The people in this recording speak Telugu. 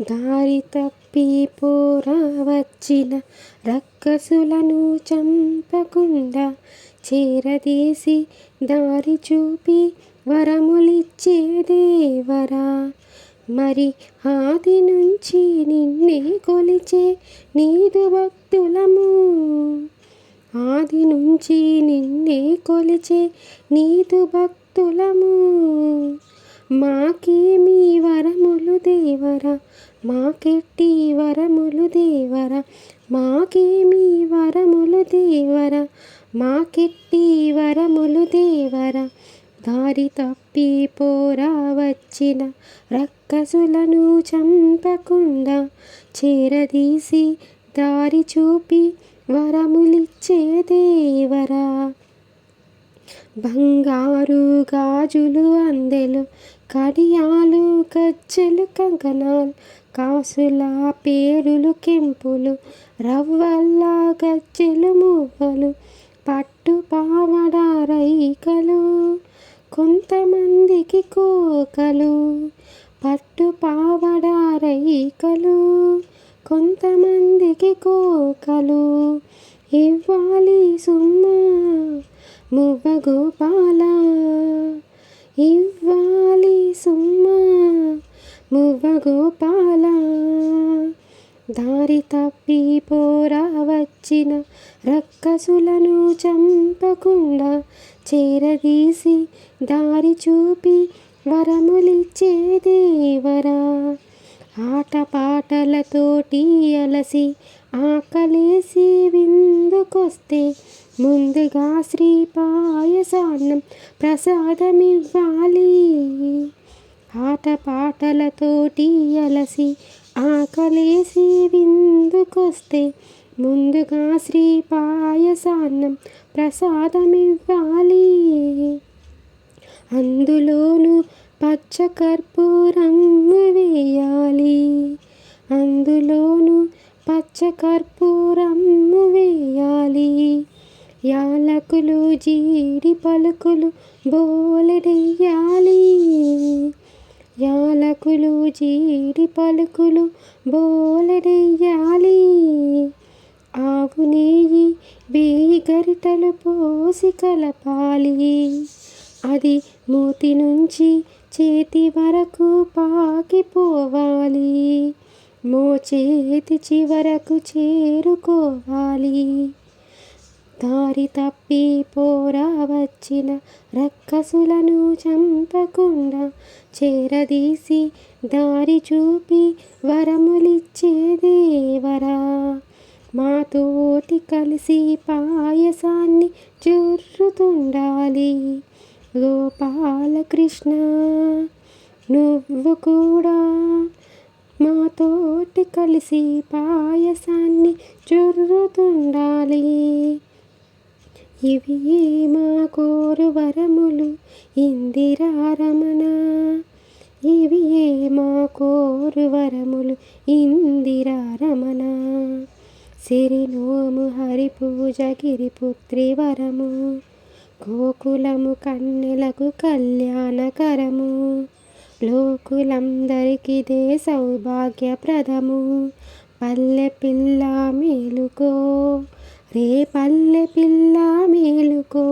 దారి తప్పి పోరావచ్చిన రక్కసులను చంపకుండా చేరదీసి దారి చూపి వరములిచ్చే దేవరా. మరి ఆది నుంచి నిన్నే కొలిచే నీదు భక్తులము. ఆది నుంచి నిన్నే కొలిచే నీదు భక్తులము. మాకేమి వరములు దేవరా మాకెట్టి వరములు దేవరా మాకేమి వరములు దేవరా మాకెట్టి వరములు దేవరా. దారి తప్పి పోరా వచ్చిన రక్కసులను చంపకుండా చేరదీసి దారి చూపి వరములిచ్చే దేవరా. బంగారు గాజులు అందెలు కడియాలు గజ్జెలు కంకణాలు కాసుల పేరులు కెంపులు రవ్వల్ల గజ్జెలు మువ్వలు పట్టు పావడ రైకలు కొంతమందికి కోకలు పట్టు పావడ రైకలు కొంతమందికి కోకలు ఇవ్వాలి సుమ్మా మువ్వ గోపాలా ఇవ్వాలి సుమ్మా మువ్వ గోపాల? దారి తప్పి పోరా వచ్చిన రక్కసులను చంపకుండా చేరదీసి దారి చూపి వరములిచ్చేదేవరా ఆటపాటలతోటి అలసి ఆకలేసి విందుకొస్తే ముందుగా శ్రీ పాయసాన్నం ప్రసాదమివ్వాలి. ఆటపాటలతోటి అలసి ఆకలేసి విందుకొస్తే ముందుగా శ్రీ పాయసాన్నం ప్రసాదమివ్వాలి. అందులోను పచ్చ కర్పూరం వేయాలి. అందులోను పచ్చ కర్పూరం వేయాలి. యాలకులు జీడి పలుకులు బోలెడెయ్యాలి. యాలకులు జీడి పలుకులు బోలెడెయ్యాలి. ఆవు నెయ్యి వేయి గరిటలు పోసి కలపాలి. అది మూతి నుంచి చేతి వరకు పాకిపోవాలి. మో చేతి చివరకు చేరుకోవాలి. దారి తప్పి పోరా వచ్చిన రక్కసులను చంపకుండా చేరదీసి దారి చూపి వరములిచ్చే దేవరా. మాతోటి కలిసి పాయసాన్ని చుర్రుతుండాలి గోపాలకృష్ణ నువ్వు కూడా మాతోటి కలిసి పాయసాన్ని చుర్రుతుండాలి ఇవి మా కోరు వరములు ఇందిరారమణ. ఇవి మా కోరు వరములు ఇందిరారమణ. సిరినోము హరి పూజ గిరిపుత్రి వరము గోకులము కన్నెలకు కళ్యాణకరము లోకులందరికిదే సౌభాగ్యప్రదము. పల్లె పిల్ల మేలుకో రే పల్లె పిల్ల మేలుకో.